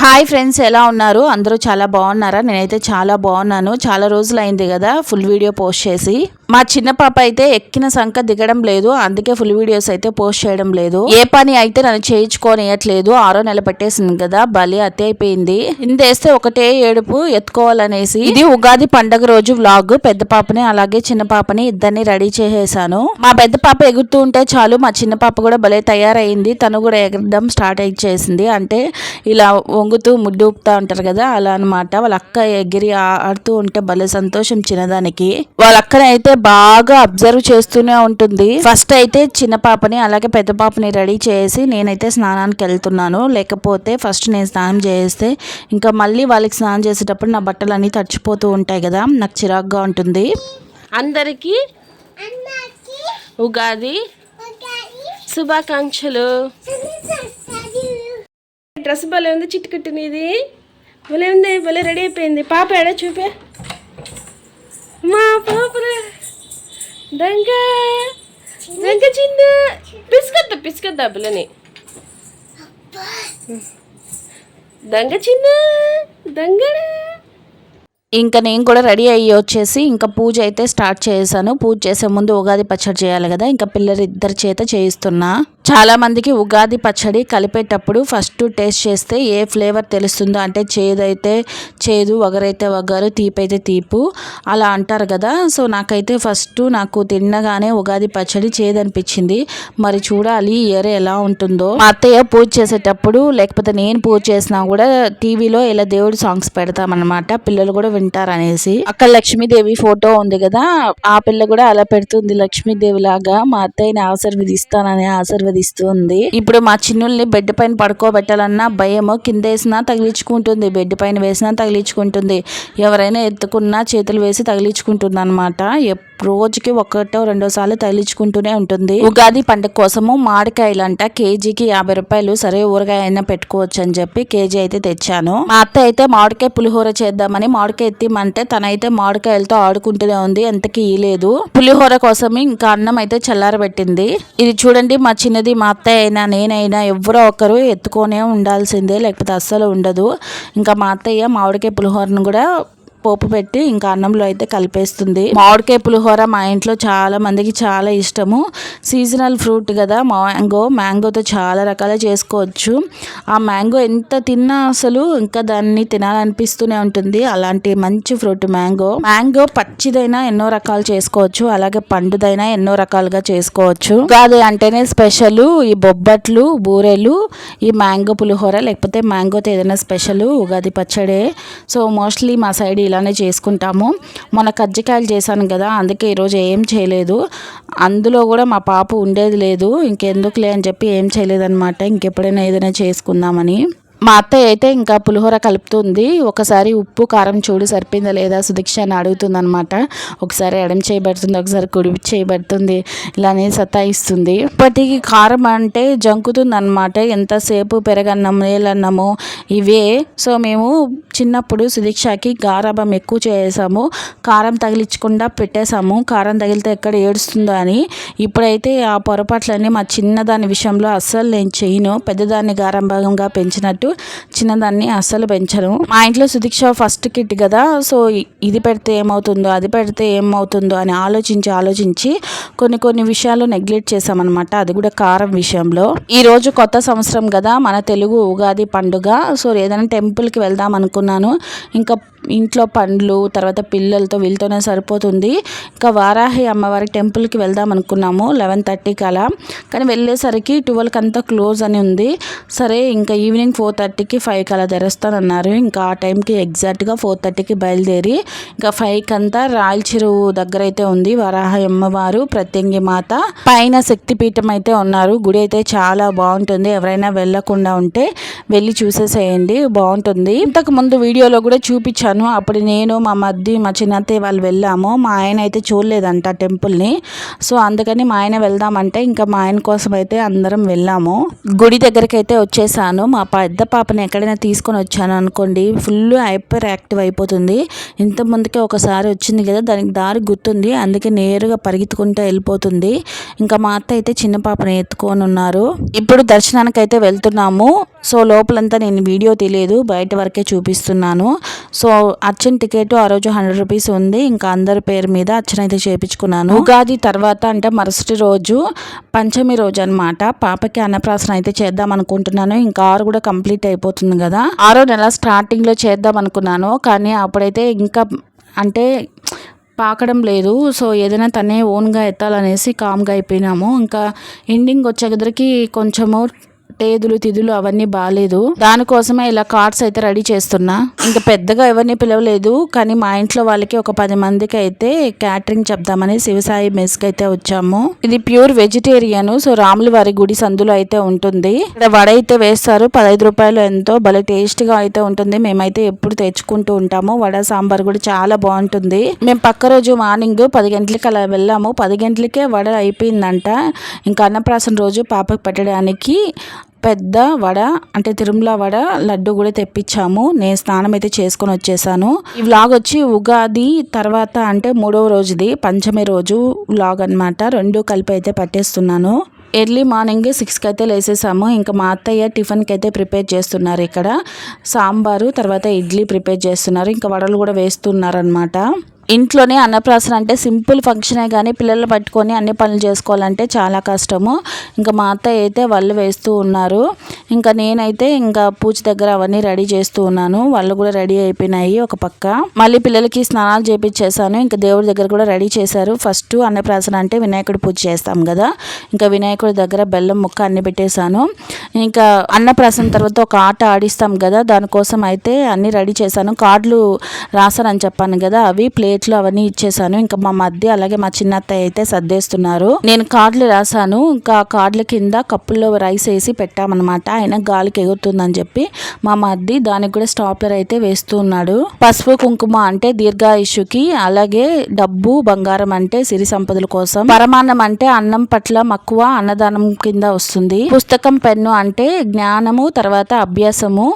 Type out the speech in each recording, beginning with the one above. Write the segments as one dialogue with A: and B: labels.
A: Hi friends ఎలా ఉన్నారు? అందరూ చాలా బాగున్నారా? నేనైతే చాలా బాగున్నాను. చాలా రోజులు అయింది కదా ఫుల్ వీడియో పోస్ట్ చేసి. మా చిన్న పాప అయితే ఎక్కిన సంక దిగడం లేదు. అందుకే ఫుల్ వీడియోస్ అయితే పోస్ట్ చేయడం లేదు. ఏ పని అయితే నన్ను చేయించుకోనియట్లేదు. ఆరో నెల పెట్టేసింది కదా బలి అతి అయిపోయింది. ఇంతేస్తే ఒకటే ఏడుపు ఎత్తుకోవాలనేసి ఇది ఉగాది పండగ రోజు వ్లాగ్. పెద్ద పాపని అలాగే చిన్న పాపని ఇద్దరిని రెడీ చేసేసాను. మా పెద్ద పాప ఎగురుతూ ఉంటే చాలు మా చిన్న పాప కూడా భలే తయారైంది తను కూడా ఎగరడం స్టార్ట్ చేసింది. అంటే ఇలా వంగుతూ ముడ్డు ఊపుతా ఉంటారు కదా అలా అనమాట వాళ్ళ అక్క ఎగిరి ఆడుతూ ఉంటే భలే సంతోషం చిన్నదానికి. వాళ్ళ బాగా అబ్జర్వ్ చేస్తూనే ఉంటుంది. ఫస్ట్ అయితే చిన్న పాపని అలాగే పెద్ద పాపని రెడీ చేసి నేనైతే స్నానానికి వెళ్తున్నాను. లేకపోతే ఫస్ట్ నేను స్నానం చేస్తే ఇంకా మళ్ళీ వాళ్ళకి స్నానం చేసేటప్పుడు నా బట్టలు అన్నీ తడిచిపోతూ ఉంటాయి కదా. నాకు చిరాగ్గా ఉంటుంది. అందరికీ ఉగాది శుభాకాంక్షలు. డ్రెస్ భలే ఉంది చిట్టుకట్టినది భలే ఉంది భలే రెడీ అయిపోయింది. పాప ఎడ చూపే? మా పాప దొంగ దొంగ చిన్న పిసుకద్దా పిసుకద్దా పిల్లని దొంగ చిన్న దంగడ ఇంకా నేను కూడా రెడీ అయ్యి వచ్చేసి ఇంకా పూజ అయితే స్టార్ట్ చేశాను. పూజ చేసే ముందు ఉగాది పచ్చడి చేయాలి కదా. ఇంకా పిల్లలు ఇద్దరి చేత చేయిస్తున్నా. చాలామందికి ఉగాది పచ్చడి కలిపేటప్పుడు ఫస్ట్ టేస్ట్ చేస్తే ఏ ఫ్లేవర్ తెలుస్తుందో అంటే చేదైతే చేదు వగరైతే వగరు తీపైతే తీపు అలా అంటారు కదా. సో నాకైతే ఫస్ట్ నాకు తిన్నగానే ఉగాది పచ్చడి చేదు అనిపించింది మరి చూడాలి ఇయర్ ఎలా ఉంటుందో. మా అత్తయ్య పూజ చేసేటప్పుడు లేకపోతే నేను పూజ చేసినా కూడా టీవీలో ఇలా దేవుడు సాంగ్స్ పెడతామన్నమాట. పిల్లలు కూడా వింటారు అనేసి అక్కడ లక్ష్మీదేవి ఫోటో ఉంది కదా ఆ పిల్ల కూడా అలా పెడుతుంది లక్ష్మీదేవి లాగా మా అత్తయ్యని ఆశీర్వదిస్తానని ఆశీర్వదిస్తుంది ఇప్పుడు మా చిన్నుల్ని బెడ్ పైన పడుకోబెట్టాలన్నా భయము కింద వేసినా తగిలించుకుంటుంది. బెడ్ పైన వేసినా తగిలించుకుంటుంది. ఎవరైనా ఎత్తుకున్నా చేతులు వేసి తగిలించుకుంటుంది అనమాట రోజుకి ఒకటో రెండో సార్లు తగిలించుకుంటూనే ఉంటుంది. ఉగాది పండుగ కోసము మామిడికాయలు అంట కేజీకి యాభై రూపాయలు సరే ఊరగాయ అయినా పెట్టుకోవచ్చు అని చెప్పి కేజీ అయితే తెచ్చాను. మా అత్త అయితే మామిడికాయ పులిహోర చేద్దామని మామిడికాయ ఎత్తిమంటే తనైతే మామిడికాయలతో ఆడుకుంటూనే ఉంది. ఎంతకి ఇయలేదు పులిహోర కోసం ఇంకా అన్నం అయితే చల్లారబెట్టింది. ఇది చూడండి మా చిన్నది మా అత్తయ్య అయినా నేనైనా ఎవరో ఒకరు ఎత్తుకొనే ఉండాల్సిందే లేకపోతే అస్సలు ఉండదు. ఇంకా మా అత్తయ్య మామిడికాయ పులిహోరను కూడా పోపు పెట్టి ఇంకా అన్నంలో అయితే కలిపేస్తుంది. మామిడికాయ పులిహోర మా ఇంట్లో చాలా మందికి చాలా ఇష్టము. సీజనల్ ఫ్రూట్ కదా మ్యాంగో మ్యాంగోతో చాలా రకాలు చేసుకోవచ్చు. ఆ మ్యాంగో ఎంత తిన్నా అసలు ఇంకా దాన్ని తినాలనిపిస్తూనే ఉంటుంది. అలాంటి మంచి ఫ్రూట్ మ్యాంగో మ్యాంగో పచ్చిదైనా ఎన్నో రకాలు చేసుకోవచ్చు. అలాగే పండుదైనా ఎన్నో రకాలుగా చేసుకోవచ్చు. ఉగాది అంటేనే స్పెషల్ ఈ బొబ్బట్లు బూరెలు ఈ మ్యాంగో పులిహోర లేకపోతే మ్యాంగోతో ఏదైనా స్పెషల్ ఉగాది పచ్చడే. సో మోస్ట్లీ మా సైడ్ ఇలానే చేసుకుంటాము. మొన్న కజ్జికాయలు చేశాను కదా అందుకే ఈరోజు ఏం చేయలేదు. అందులో కూడా మా పాప ఉండేది లేదు. ఇంకెందుకులే అని చెప్పి ఏం చేయలేదన్నమాట. ఇంకెప్పుడైనా ఏదైనా చేసుకుందామని. మా అత్తయ్య అయితే ఇంకా పులిహోర కలుపుతుంది. ఒకసారి ఉప్పు కారం చూడు సరిపోయిందా లేదా సుదీక్ష అని అడుగుతుంది అనమాట ఒకసారి ఎడం చేయబడుతుంది ఒకసారి కుడి చేయబడుతుంది ఇలానే సతాయిస్తుంది. ఇప్పటికి కారం అంటే జంకుతుంది అనమాట ఎంతసేపు పెరగన్నం నీళ్ళన్నము ఇవే. సో మేము చిన్నప్పుడు సుదీక్షకి గారాభం ఎక్కువ చేసాము. కారం తగిలించకుండా పెట్టేశాము. కారం తగిలితే ఎక్కడ ఏడుస్తుందో అని. ఇప్పుడైతే ఆ పొరపాట్లన్నీ మా చిన్నదాని విషయంలో అస్సలు నేను చేయను. పెద్దదాన్ని గారంభంగా పెంచినట్టు చిన్నదాన్ని అస్సలు పెంచను. మా ఇంట్లో సుదీక్ష ఫస్ట్ కిట్ కదా. సో ఇది పెడితే ఏమవుతుందో అది పెడితే ఏమవుతుందో అని ఆలోచించి ఆలోచించి కొన్ని కొన్ని విషయాలు నెగ్లెక్ట్ చేసామన్నమాట అది కూడా కారం విషయంలో. ఈరోజు కొత్త సంవత్సరం కదా. మన తెలుగు ఉగాది పండుగ. సో ఏదైనా టెంపుల్కి వెళ్దాం చేసుకున్నాను. ఇంకా ఇంట్లో పండ్లు తర్వాత పిల్లలతో వీళ్ళతోనే సరిపోతుంది. ఇంకా వారాహి అమ్మవారి టెంపుల్కి వెళ్దాం అనుకున్నాము లెవెన్ థర్టీకి అలా. కానీ వెళ్ళేసరికి ట్వెల్వ్కి అంతా క్లోజ్ అని ఉంది. సరే ఇంకా ఈవినింగ్ ఫోర్ థర్టీకి ఫైవ్కి అలా తెరుస్తానన్నారు. ఇంకా ఆ టైంకి ఎగ్జాక్ట్గా ఫోర్ థర్టీకి బయలుదేరి ఇంకా ఫైవ్కి అంతా రాయల చెరువు దగ్గర అయితే ఉంది వరాహ అమ్మవారు ప్రత్యంగి మాత. పైన శక్తిపీఠం అయితే ఉన్నారు. గుడి అయితే చాలా బాగుంటుంది. ఎవరైనా వెళ్ళకుండా ఉంటే వెళ్ళి చూసేసేయండి. బాగుంటుంది. ఇంతకు ముందు వీడియోలో కూడా చూపించాను. అప్పుడు నేను మా మధ్య మా చిన్నత్తయ్య వాళ్ళు వెళ్ళాము. మా ఆయన అయితే చూడలేదంట టెంపుల్ని. సో అందుకని మా ఆయన వెళ్దామంటే ఇంకా మా ఆయన కోసం అయితే అందరం వెళ్ళాము. గుడి దగ్గరికి అయితే వచ్చేసాను. మా పెద్ద పాపని ఎక్కడైనా తీసుకొని వచ్చాను అనుకోండి ఫుల్ హైపర్ యాక్టివ్ అయిపోతుంది. ఇంత ముందుకే ఒకసారి వచ్చింది కదా దానికి దారి గుర్తుంది. అందుకే నేరుగా పరిగెత్తుకుంటూ వెళ్ళిపోతుంది. ఇంకా మా అత్త అయితే చిన్న పాపని ఎత్తుకొని ఉన్నారు. ఇప్పుడు దర్శనానికి అయితే వెళ్తున్నాము. సో లోపలంతా నేను వీడియో తెలియదు బయట వరకే చూపిస్తాను చూపిస్తున్నాను. సో అర్చన టికెట్ ఆ రోజు హండ్రెడ్ రూపీస్ ఉంది. ఇంకా అందరి పేరు మీద అర్చన అయితే చేపించుకున్నాను ఉగాది తర్వాత అంటే మరుసటి రోజు పంచమి రోజు అనమాట పాపకి అన్నప్రాసన అయితే చేద్దాం అనుకుంటున్నాను. ఇంకా ఆరు కూడా కంప్లీట్ అయిపోతుంది కదా. ఆరో నెల స్టార్టింగ్లో చేద్దాం అనుకున్నాను. కానీ అప్పుడైతే ఇంకా అంటే పాకడం లేదు. సో ఏదైనా తనే ఓన్గా ఎత్తాలనేసి కామ్గా అయిపోయినాము. ఇంకా ఎండింగ్ వచ్చేసరికి కొంచెము టేదులు తిదులు అవన్నీ బాగాలేదు దానికోసమే ఇలా కార్డ్స్ అయితే రెడీ చేస్తున్నా. ఇంకా పెద్దగా ఎవరిని పిలవలేదు కానీ మా ఇంట్లో వాళ్ళకి ఒక పది మందికి అయితే క్యాటరింగ్ చెప్దామని శివసాయి మెస్కి అయితే వచ్చాము. ఇది ప్యూర్ వెజిటేరియన్ సో రాముల వారి గుడి సందులో అయితే ఉంటుంది. ఇక్కడ వడ అయితే వేస్తారు పదహైదు రూపాయలు ఎంతో భలే టేస్ట్గా అయితే ఉంటుంది. మేమైతే ఎప్పుడు తెచ్చుకుంటూ ఉంటాము. వడ సాంబార్ కూడా చాలా బాగుంటుంది. మేము పక్క రోజు మార్నింగ్ పది గంటలకి అలా వెళ్ళాము. పది గంటలకే వడ అయిపోయిందంట. ఇంకా అన్నప్రాసన రోజు పాపకు పెట్టడానికి పెద్ద వడ అంటే తిరుమల వడ లడ్డు కూడా తెప్పించాము. నేను స్నానం అయితే చేసుకొని వచ్చేసాను. ఈ వ్లాగ్ వచ్చి ఉగాది తర్వాత అంటే మూడవ రోజుది పంచమి రోజు వ్లాగ్ అనమాట రెండు కలిపి అయితే పట్టేస్తున్నాను. ఎర్లీ మార్నింగ్ సిక్స్కి అయితే లేసేసాము. ఇంకా మా అత్తయ్య టిఫిన్కి అయితే ప్రిపేర్ చేస్తున్నారు ఇక్కడ. సాంబారు తర్వాత ఇడ్లీ ప్రిపేర్ చేస్తున్నారు. ఇంకా వడలు కూడా వేస్తున్నారు అనమాట ఇంట్లోనే అన్నప్రాసన అంటే సింపుల్ ఫంక్షనే కానీ పిల్లలు పట్టుకొని అన్ని పనులు చేసుకోవాలంటే చాలా కష్టము. ఇంకా మా అత్త అయితే వాళ్ళు వేస్తూ ఉన్నారు. ఇంకా నేనైతే ఇంకా పూజ దగ్గర అవన్నీ రెడీ చేస్తూ ఉన్నాను. వాళ్ళు కూడా రెడీ అయిపోయినాయి ఒక పక్క. మళ్ళీ పిల్లలకి స్నానాలు చేపించేసాను ఇంకా దేవుడి దగ్గర కూడా రెడీ చేశారు. ఫస్ట్ అన్నప్రాసన అంటే వినాయకుడి పూజ చేస్తాం కదా. ఇంకా వినాయకుడి దగ్గర బెల్లం ముక్క అన్ని పెట్టేశాను. ఇంకా అన్నప్రాసన తర్వాత ఒక ఆట ఆడిస్తాం కదా. దానికోసం అయితే అన్ని రెడీ చేశాను. కార్డులు రాసానని చెప్పాను కదా అవి. ప్లేట్లు అవన్నీ ఇచ్చేసాను. ఇంకా మా మధ్య అలాగే మా చిన్నత్తయ్య అయితే సర్దేస్తున్నారు. నేను కార్డులు రాసాను ఇంకా కార్డుల కింద కప్పుల్లో రైస్ వేసి పెట్టామన్నమాట. ఆయన గాలికి ఎగురుతుందని చెప్పి మా మధ్య దానికి కూడా స్టాప్లర్ అయితే వేస్తూ ఉన్నాడు. పసుపు కుంకుమ అంటే దీర్ఘాయుషుకి అలాగే డబ్బు బంగారం అంటే సిరి సంపదల కోసం. పరమాన్నం అంటే అన్నం పట్ల మక్కువ అన్నదానం కింద వస్తుంది. పుస్తకం పెన్ను అంటే జ్ఞానము తర్వాత అభ్యాసము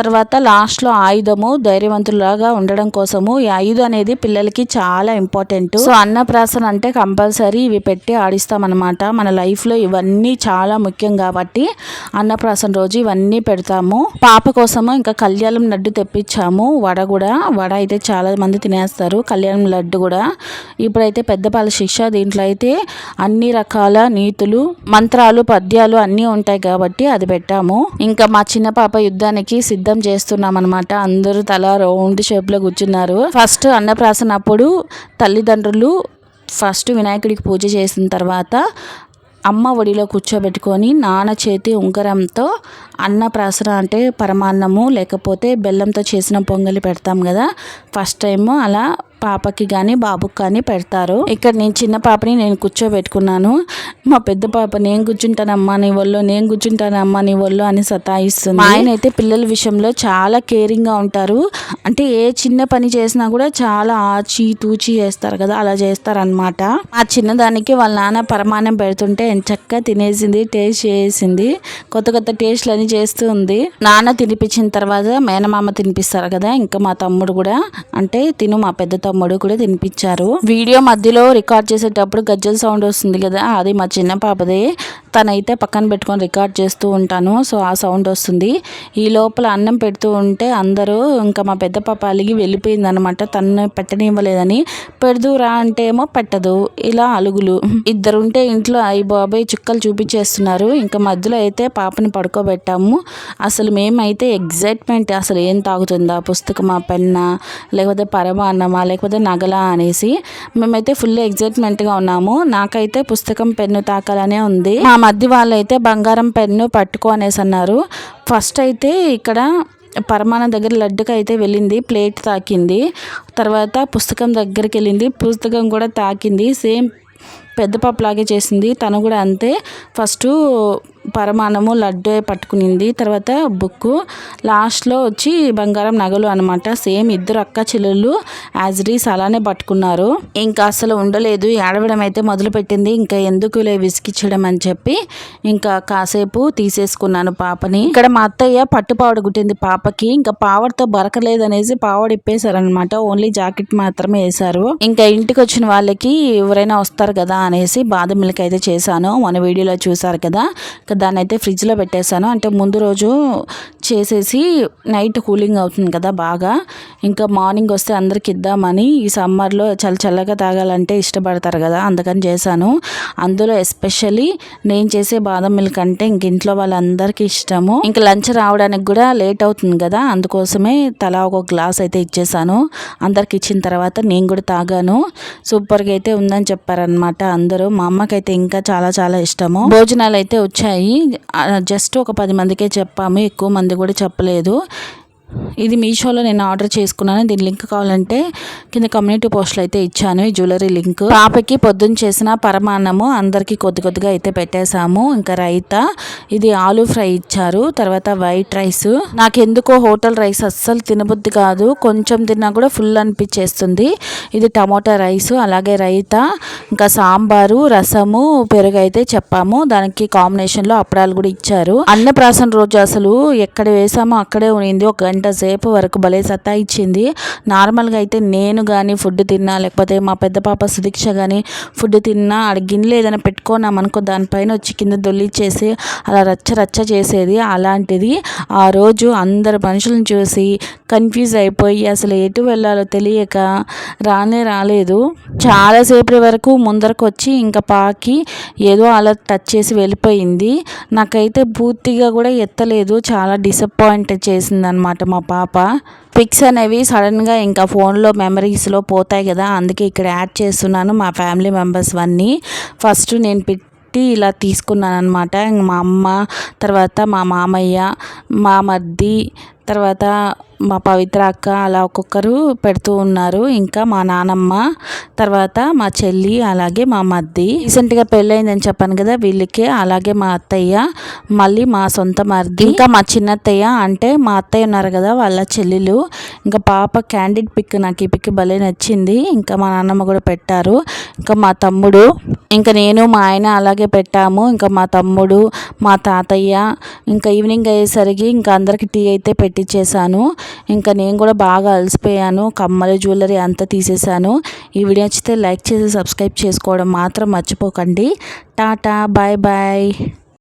A: తర్వాత లాస్ట్లో ఆయుధము ధైర్యవంతులాగా ఉండడం కోసము ఈ ఆయుధం అనేది పిల్లలకి చాలా ఇంపార్టెంట్ సో అన్నప్రాసన అంటే కంపల్సరీ ఇవి పెట్టి ఆడిస్తామన్నమాట. మన లైఫ్లో ఇవన్నీ చాలా ముఖ్యం కాబట్టి అన్నప్రాసన రోజు ఇవన్నీ పెడతాము. పాప కోసము ఇంకా కళ్యాణం లడ్డు తెప్పించాము. వడ కూడా వడ అయితే చాలా మంది తినేస్తారు. కళ్యాణం లడ్డు కూడా. ఇప్పుడైతే పెద్దపాల శిక్ష దీంట్లో అయితే అన్ని రకాల నీతులు మంత్రాలు పద్యాలు అన్నీ ఉంటాయి కాబట్టి అది పెట్టాము. ఇంకా మా చిన్న పాప యుద్ధానికి సిద్ధం చేస్తున్నాం అనమాట అందరూ తల రౌండ్ షేప్లో కూర్చున్నారు. ఫస్ట్ అన్నప్రాసన అప్పుడు తల్లిదండ్రులు ఫస్ట్ వినాయకుడికి పూజ చేసిన తర్వాత అమ్మ ఒడిలో కూర్చోబెట్టుకొని నాన్న చేతి ఉంగరంతో అన్నప్రాసన అంటే పరమాన్నము లేకపోతే బెల్లంతో చేసిన పొంగలి పెడతాం కదా. ఫస్ట్ టైము అలా పాపకి కానీ బాబుకి కానీ పెడతారు. ఇక్కడ నేను చిన్న పాపని నేను కూర్చోబెట్టుకున్నాను. మా పెద్ద పాప నేను కూర్చుంటానమ్మా నీ ఒళ్ళు నేను కూర్చుంటానమ్మా నీ ఒళ్ళు అని సతాయిస్తుంది. మా ఆయన అయితే పిల్లల విషయంలో చాలా కేరింగ్గా ఉంటారు. అంటే ఏ చిన్న పని చేసినా కూడా చాలా ఆచి తూచి చేస్తారు కదా అలా చేస్తారనమాట ఆ చిన్నదానికి వాళ్ళ నాన్న పరమాన్నం పెడుతుంటే చక్కగా తినేసింది టేస్ట్ చేసింది. కొత్త కొత్త టేస్ట్లు అని చేస్తూ ఉంది. నాన్న తినిపించిన తర్వాత మేనమామ తినిపిస్తారు కదా ఇంకా మా తమ్ముడు కూడా. అంటే తిను మా పెద్ద తమ్ముడు కూడా తినిపించారు. వీడియో మధ్యలో రికార్డ్ చేసేటప్పుడు గజ్జల సౌండ్ వస్తుంది కదా అది మా చిన్న పాపదే. తనైతే పక్కన పెట్టుకొని రికార్డ్ చేస్తూ ఉంటాను సో ఆ సౌండ్ వస్తుంది. ఈ లోపల అన్నం పెడుతూ ఉంటే అందరూ ఇంకా మా పెద్ద పాప అలిగి వెళ్ళిపోయింది అనమాట తను పెట్టనివ్వలేదని పెడుదురా అంటే ఏమో పెట్టదు. ఇలా అలుగులు. ఇద్దరుంటే ఇంట్లో అయ్యి బాబాయ్ చుక్కలు చూపించేస్తున్నారు. ఇంకా మధ్యలో అయితే పాపని పడుకోబెట్టాము. అసలు మేమైతే ఎగ్జైట్మెంట్ అసలు ఏం తాగుతుందా పుస్తకమా పెన్నా లేకపోతే పరమాన్నమా లేకపోతే నగలా అనేసి మేమైతే ఫుల్ ఎగ్జైట్మెంట్గా ఉన్నాము. నాకైతే పుస్తకం పెన్ను తాకాలనే ఉంది. మా మధ్య వాళ్ళైతే బంగారం పెన్ను పట్టుకో అనేసి అన్నారు. ఫస్ట్ అయితే ఇక్కడ పరమాన దగ్గర లడ్డుకి అయితే వెళ్ళింది ప్లేట్ తాకింది. తర్వాత పుస్తకం దగ్గరికి వెళ్ళింది పుస్తకం కూడా తాకింది. సేమ్ పెద్ద పప్పులాగే చేసింది తను కూడా అంతే. ఫస్ట్ పరమాన్నము లడ్డు పట్టుకునింది. తర్వాత బుక్ లాస్ట్లో వచ్చి బంగారం నగలు అనమాట సేమ్ ఇద్దరు అక్క చెల్లెళ్ళు యాజ్ రీస్ అలానే పట్టుకున్నారు. ఇంకా అసలు ఉండలేదు. ఏడవడం అయితే మొదలుపెట్టింది. ఇంకా ఎందుకులే విసికిచ్చడం అని చెప్పి ఇంకా కాసేపు తీసేసుకున్నాను పాపని. ఇక్కడ మా అత్తయ్య పట్టుపావడ గుట్టింది పాపకి. ఇంకా పావడతో బరకలేదు అనేసి పావడ ఇప్పేశారనమాట ఓన్లీ జాకెట్ మాత్రమే వేశారు. ఇంకా ఇంటికి వచ్చిన వాళ్ళకి ఎవరైనా వస్తారు కదా అనేసి బాదం మిల్క్ అయితే చేశాను. మన వీడియోలో చూసారు కదా. దాన్ని అయితే ఫ్రిడ్జ్లో పెట్టేశాను. అంటే ముందు రోజు చేసేసి నైట్ కూలింగ్ అవుతుంది కదా బాగా. ఇంకా మార్నింగ్ వస్తే అందరికి ఇద్దామని ఈ సమ్మర్లో చల్ల చల్లగా తాగాలంటే ఇష్టపడతారు కదా అందుకని చేశాను. అందులో ఎస్పెషల్లీ నేను చేసే బాదం మిల్క్ అంటే ఇంక ఇంట్లో వాళ్ళందరికీ ఇష్టము. ఇంకా లంచ్ రావడానికి కూడా లేట్ అవుతుంది కదా అందుకోసమే తలా ఒక గ్లాస్ అయితే ఇచ్చేసాను అందరికి ఇచ్చిన తర్వాత నేను కూడా తాగాను. సూపర్గా అయితే ఉందని చెప్పారనమాట అందరూ. మా అమ్మకైతే ఇంకా చాలా చాలా ఇష్టము. భోజనాలు అయితే వచ్చాయి జస్ట్ ఒక పది మందికే చెప్పాము ఎక్కువ మంది కూడా చెప్పలేదు. ఇది మీషోలో నేను ఆర్డర్ చేసుకున్నాను. దీని లింక్ కావాలంటే కింద కమ్యూనిటీ పోస్ట్లో అయితే ఇచ్చాను. ఈ జ్యువెలరీ లింక్. పాపకి పొద్దున్న చేసిన పరమాన్నము అందరికీ కొద్ది కొద్దిగా అయితే పెట్టేశాము. ఇంకా రైతా ఇది ఆలు ఫ్రై ఇచ్చారు. తర్వాత వైట్ రైస్. నాకు ఎందుకో హోటల్ రైస్ అస్సలు తినబుద్ధి కాదు. కొంచెం తిన్నా కూడా ఫుల్ అనిపించేస్తుంది. ఇది టమోటా రైస్ అలాగే రైతా ఇంకా సాంబారు రసము పెరుగు అయితే చెప్పాము. దానికి కాంబినేషన్లో అప్పడాలు కూడా ఇచ్చారు. అన్నప్రాసన రోజు అసలు ఎక్కడ వేసామో అక్కడే ఉన్నింది ఒక గంట సేపు వరకు భలే సత్తా ఇచ్చింది నార్మల్గా అయితే నేను కానీ ఫుడ్ తిన్నా లేకపోతే మా పెద్ద పాప సుదీక్ష కానీ ఫుడ్ తిన్నా ఆడ గిన్నెలు ఏదైనా పెట్టుకున్నాం అనుకో దానిపైన వచ్చి కింద దొల్లిచ్చేసి అలా రచ్చ రచ్చ చేసేది అలాంటిది. ఆ రోజు అందరు మనుషులను చూసి కన్ఫ్యూజ్ అయిపోయి అసలు ఎటు వెళ్ళాలో తెలియక రానే రాలేదు. చాలాసేపటి వరకు ముందరకు వచ్చి ఇంకా పాకి ఏదో అలా టచ్ చేసి వెళ్ళిపోయింది. నాకైతే పూర్తిగా కూడా ఎత్తలేదు. చాలా డిసప్పాయింట్ చేసింది అనమాట మా పాప. పిక్స్ అనేవి సడన్గా ఇంకా ఫోన్లో మెమరీస్లో పోతాయి కదా అందుకే ఇక్కడ యాడ్ చేస్తున్నాను మా ఫ్యామిలీ మెంబర్స్ అన్నీ ఫస్ట్ నేను పెట్టి ఇలా తీసుకున్నాను అనమాట మా అమ్మ తర్వాత మా మామయ్య మా మర్ది తర్వాత మా పవిత్ర అక్క అలా ఒక్కొక్కరు పెడుతూ ఉన్నారు. ఇంకా మా నానమ్మ తర్వాత మా చెల్లి అలాగే మా మద్ది. రీసెంట్గా పెళ్ళయిందని చెప్పాను కదా వీళ్ళకి అలాగే మా అత్తయ్య మళ్ళీ మా సొంత మర్ది. ఇంకా మా చిన్నత్తయ్య అంటే మా అత్తయ్య ఉన్నారు కదా వాళ్ళ చెల్లెలు. ఇంకా పాప క్యాండిడ్ పిక్ నాకు ఈ పిక్ భలే నచ్చింది. ఇంకా మా నాన్నమ్మ కూడా పెట్టారు. ఇంకా మా తమ్ముడు ఇంకా నేను మా ఆయన అలాగే పెట్టాము. ఇంకా మా తమ్ముడు మా తాతయ్య ఇంకా ఈవినింగ్ అయ్యేసరికి ఇంకా అందరికి టీ అయితే పెట్టించేశాను ఇంకా నేను కూడా బాగా అలసిపోయాను. కమ్మల జ్యువెలరీ అంతా తీసేసాను. ఈ వీడియో నచ్చితే లైక్ చేసి సబ్స్క్రైబ్ చేసుకోవడం మాత్రం మర్చిపోకండి. Tata bye bye.